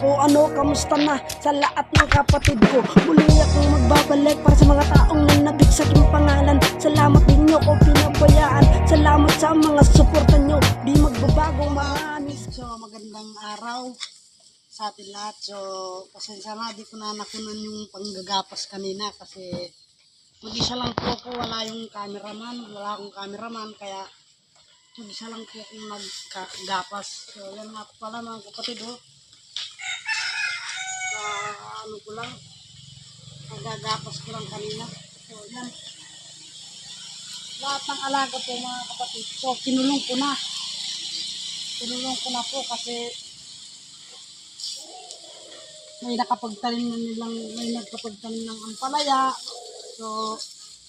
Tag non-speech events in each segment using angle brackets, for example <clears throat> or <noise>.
O ano, kamusta na sa lahat ng kapatid ko? Muli akong magbabalik para sa mga taong nanabig sa aking pangalan. Salamat din nyo ko pinabayaan. Salamat sa mga suporta nyo. Di magbabago mga anis So, magandang araw sa atin lahat. So, pasensya na, di ko na nakunan yung panggagapas kanina kasi mag-isa lang po ako, wala yung cameraman, wala akong cameraman, kaya mag-isa lang po akong naggapas. So, yan nga pala mga kapatid, oh. Ano ko lang, nagagapas ko lang kanina. So, yan. Lahat ng alaga po mga kapatid. So, kinulong ko na tinulong ko na po kasi may nakapagtanim na nilang, may nagkapagtanim ng ampalaya. So,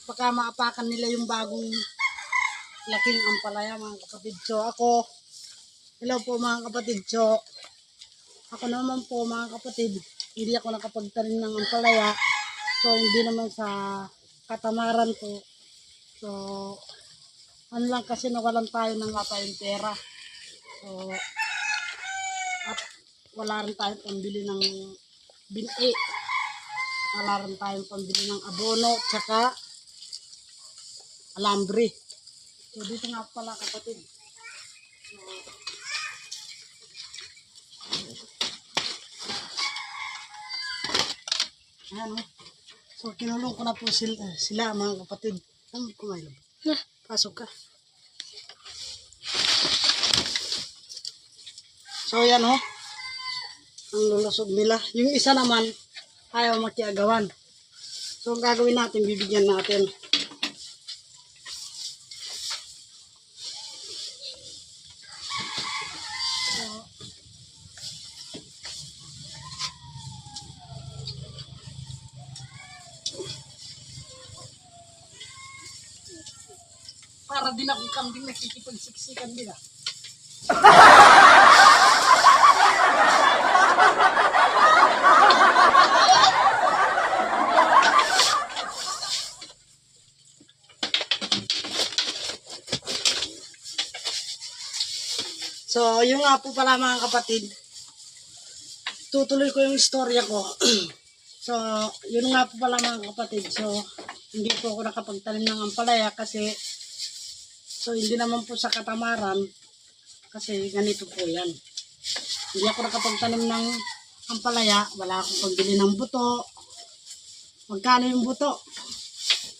baka maapakan nila yung bagong laking ampalaya mga kapatid. So, ako, hello po mga kapatid. So, ako naman po mga kapatid, hindi ako nakapagtanim ng ampalaya. So, hindi naman sa katamaran ko. So, ano lang kasi nawalan tayo ng nga tayong pera. So, at wala rin tayong pambili ng bini. Wala rin tayong pambili ng abono, tsaka alambre. So, dito nga pala kapatid. So, ayan o. So, kinulong ko na po sila, sila mga kapatid. Ang kumain na. Pasok ka. So yan oh. Ang lulusog nila. Yung isa naman, ayaw makiagawan. So ang gagawin natin, bibigyan natin. Para din akong kambing nakikipagsiksikan din ah. So, yung nga po pala mga kapatid, tutuloy ko yung istorya ko. <clears throat> so, yun nga po pala mga kapatid. So, hindi po ako nakapagtanim ng ampalaya kasi so hindi naman po sa katamaran kasi ganito po yan. Hindi ako nakapagtanim ng ampalaya, wala akong pagbili ng buto. Magkano yung buto?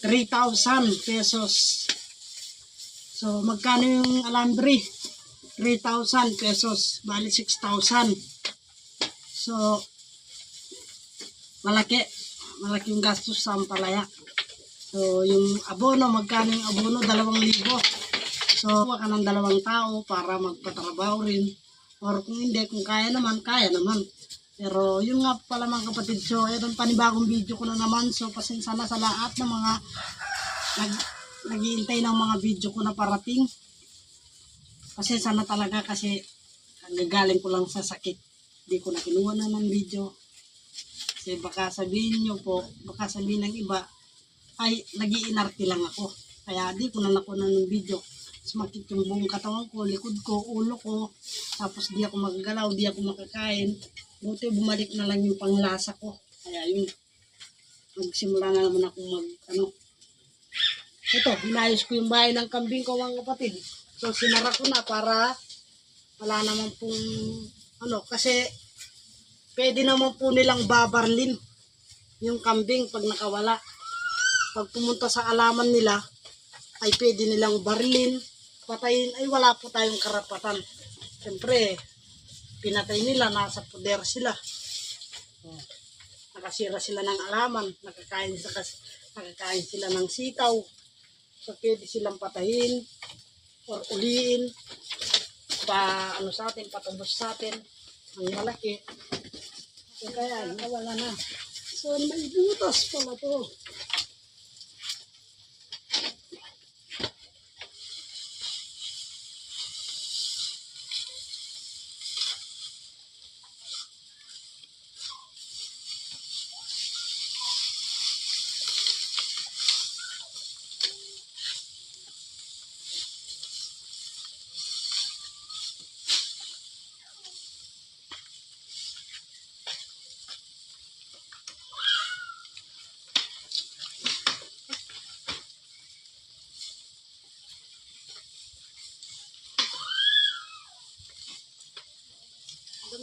3,000 pesos. So, magkano yung alambre? 3,000 pesos. Bali, 6,000. So, malaki. Malaki yung gastos sa ampalaya. So, yung abono, magkano yung abono? 2,000. So, kuha ka ng dalawang tao para magpatrabaho rin. Or kung hindi, kung kaya naman, kaya naman. Pero yun nga pala mga kapatid. So, ito ang panibagong video ko na naman. So, pasensya na sa lahat ng mga nag, naghihintay ng mga video ko na parating. Kasi sana talaga kasi gagaling ko lang sa sakit. Hindi ko na kinuha na ng video. Kasi baka sabihin nyo po, baka sabihin ng iba, ay nagiinarte lang ako. Kaya di ko na nakuha ng video. Sumakit yung buong katawan ko, likod ko, ulo ko. Tapos di ako magagalaw, di ako makakain. Buti bumalik na lang yung panglasa ko. Kaya yun, magsimula na naman ako mag, ano, ito, hinayos ko yung bahay ng kambing ko mga kapatid. So, sinara ko na para wala naman pong, ano, kasi pwede naman po nilang babarlin yung kambing pag nakawala. Pag pumunta sa alaman nila, ay pwede nilang barlin, patayin, ay wala po tayong karapatan. Siyempre, pinatay nila, nasa poder sila. Oh, nakasira sila ng alaman, nakakain, sila, nakakain sila ng sitaw. So, pwede silang patayin or uliin pa ano sa atin, patubos sa atin ang malaki. So, kaya nawala na. So, may butas pala to.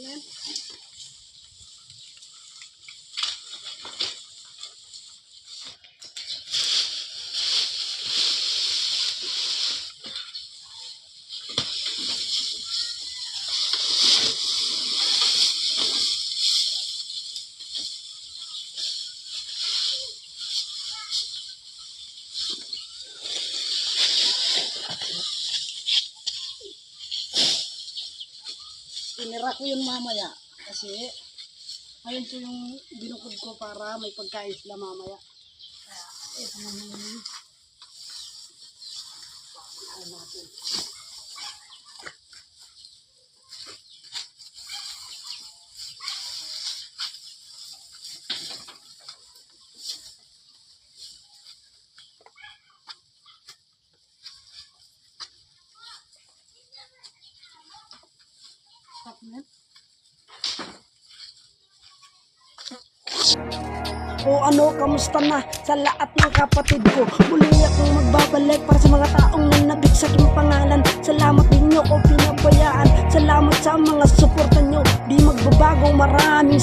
দেখবেন Tinira ko yun mamaya. Kasi, ayun po yung binukod ko para may pagkain sila mamaya. Kaya, ito naman yun. Ayun natin. O ano, kamusta na sa lahat ng kapatid ko? Muli akong magbabalik para sa mga taong nanabik sa aking pangalan. Salamat din nyo ko pinabayaan. Salamat sa mga suporta nyo. Di magbabago. Maraming